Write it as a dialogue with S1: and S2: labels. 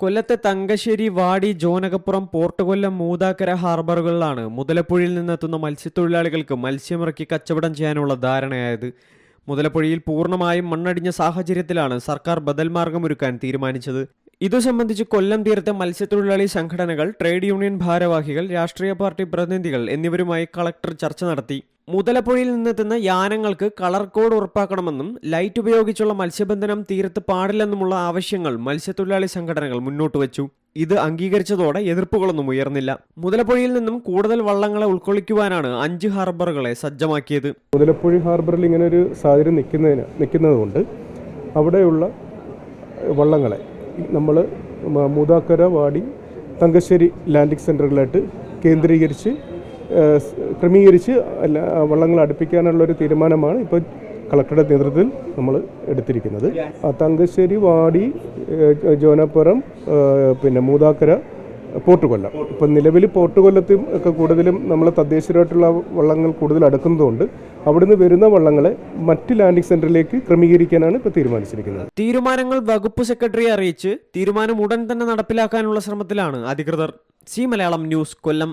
S1: കൊല്ലത്തെ തങ്കശ്ശേരി വാടി ജോനകപ്പുറം പോർട്ടുകൊല്ലം മൂതാക്കര ഹാർബറുകളിലാണ് മുതലപ്പുഴയിൽ നിന്നെത്തുന്ന മത്സ്യത്തൊഴിലാളികൾക്ക് മത്സ്യമിറക്കി കച്ചവടം ചെയ്യാനുള്ള ധാരണയായത്. മുതലപ്പുഴയിൽ പൂർണമായും മണ്ണടിഞ്ഞ സാഹചര്യത്തിലാണ് സർക്കാർ ബദൽ മാർഗമൊരുക്കാൻ തീരുമാനിച്ചത്. ഇതു സംബന്ധിച്ച് കൊല്ലം തീരത്തെ മത്സ്യത്തൊഴിലാളി സംഘടനകൾ ട്രേഡ് യൂണിയൻ ഭാരവാഹികൾ രാഷ്ട്രീയ പാർട്ടി പ്രതിനിധികൾ എന്നിവരുമായി കളക്ടർ ചർച്ച നടത്തി. മുതലപ്പുഴയിൽ നിന്നെത്തുന്ന യാനങ്ങൾക്ക് കളർ കോഡ് ഉറപ്പാക്കണമെന്നും ലൈറ്റ് ഉപയോഗിച്ചുള്ള മത്സ്യബന്ധനം തീരത്ത് പാടില്ലെന്നുമുള്ള ആവശ്യങ്ങൾ മത്സ്യത്തൊഴിലാളി സംഘടനകൾ മുന്നോട്ട് വച്ചു. ഇത് അംഗീകരിച്ചതോടെ എതിർപ്പുകളൊന്നും ഉയർന്നില്ല. മുതലപ്പുഴയിൽ നിന്നും കൂടുതൽ വള്ളങ്ങളെ ഉൾക്കൊള്ളിക്കുവാനാണ് അഞ്ച് ഹാർബറുകളെ സജ്ജമാക്കിയത്.
S2: മുതലപ്പുഴി ഹാർബറിൽ ഇങ്ങനെ ഒരു സാഹചര്യം നിൽക്കുന്നതിന് നിൽക്കുന്നതുകൊണ്ട് അവിടെയുള്ള വള്ളങ്ങളെ നമ്മൾ മൂതാക്കര വാടി തങ്കശ്ശേരി ലാൻഡിംഗ് സെന്ററുകളായിട്ട് കേന്ദ്രീകരിച്ച് ക്രമീകരിച്ച് അല്ല വള്ളങ്ങൾ അടുപ്പിക്കാനുള്ള ഒരു തീരുമാനമാണ് ഇപ്പോൾ കളക്ടറുടെ നേതൃത്വത്തിൽ നമ്മൾ എടുത്തിരിക്കുന്നത്. തങ്കശ്ശേരി വാടി ജോനപ്പുറം പിന്നെ മൂതാക്കര പോർട്ട് കൊല്ലം ഇപ്പം നിലവിൽ പോർട്ട് കൊല്ലത്തും ഒക്കെ കൂടുതലും നമ്മൾ തദ്ദേശീയമായിട്ടുള്ള വള്ളങ്ങൾ കൂടുതൽ അടുക്കുന്നതുകൊണ്ട് അവിടുന്ന് വരുന്ന വള്ളങ്ങളെ മറ്റ് ലാൻഡിംഗ് സെന്ററിലേക്ക് ക്രമീകരിക്കാനാണ് ഇപ്പോൾ തീരുമാനിച്ചിരിക്കുന്നത്.
S1: തീരുമാനങ്ങൾ വകുപ്പ് സെക്രട്ടറിയെ അറിയിച്ച് തീരുമാനം ഉടൻ തന്നെ നടപ്പിലാക്കാനുള്ള ശ്രമത്തിലാണ് അധികൃതർ. C Malayalam news Kollam.